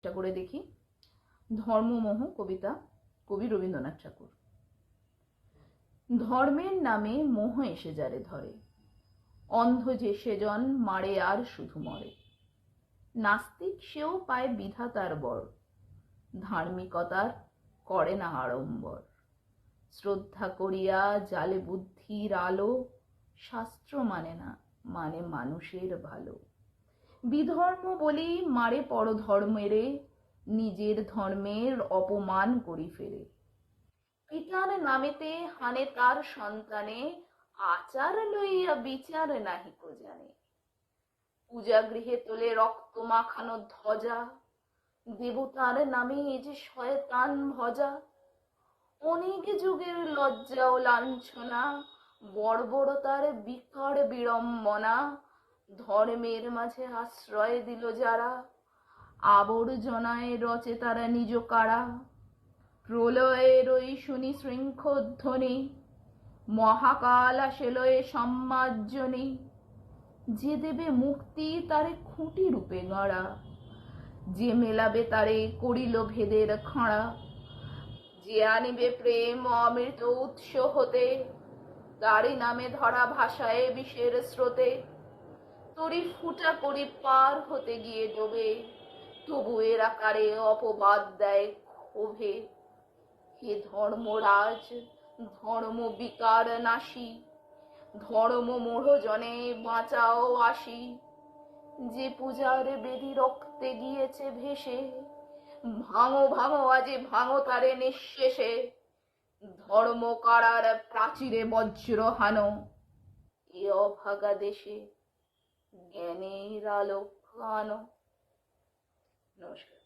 চেষ্টা করে দেখি। ধর্মমোহ কবিতা, কবি রবীন্দ্রনাথ ঠাকুর। ধর্মের নামে মোহ এসে যারে ধরে, অন্ধ যে সেজন মারে আর শুধু মরে। নাস্তিক সেও পায় বিধাতার বর, ধার্মিকতার করে না আড়ম্বর। শ্রদ্ধা করিয়া জালে বুদ্ধির আলো, শাস্ত্র মানে না মানে মানুষের ভালো। বিধর্ম বলি মারে পরধর্মেরে, নিজের ধর্মের অপমান করি ফেরে। পিতার নামেতে হানে তার সন্তানে, আচার লইয়া বিচার নাহিক জানে। পূজা গৃহে তোলে রক্ত মাখানো ধ্বজা, দেবতার নামে এ যে শয়তান ভজা। অনেক যুগের লজ্জা ও লাঞ্ছনা, বর্বরতার বিকট বিড়ম্বনা ধর্মের মাঝে আশ্রয় দিল যারা, আবর্জনায় রচে তারা নিজ কারা। প্রলয়ের ওই শুনি শৃঙ্খধ্বনি, মহাকাল আসেলয়ে সম্মার্জনী। যে দেবে মুক্তি তারে খুঁটি রূপে গড়া, যে মেলাবে তারে করিল ভেদের খাঁড়া। যে আনিবে প্রেম অমৃত উৎস হতে, তারই নামে ধরা ভাষায় বিষের স্রোতে। তরি ফুটা করি পার হতে গিয়ে ডোবে, তবু এর আকারে অপবাদ দেয় ক্ষোভে। হে ধর্মরাজ, ধর্ম বিকার নাশি, ধর্ম মোহজনে বাঁচাও আসি। যে পূজার বেদি রক্তে গিয়েছে ভেসে, ভাঙো ভাঙো আজে ভাঙো তারে নিঃশেষে। ধর্ম কারার প্রাচীরে বজ্র হানো, এ অভাগা দেশে। জ্ঞানের আলোক আনো। নমস্কার।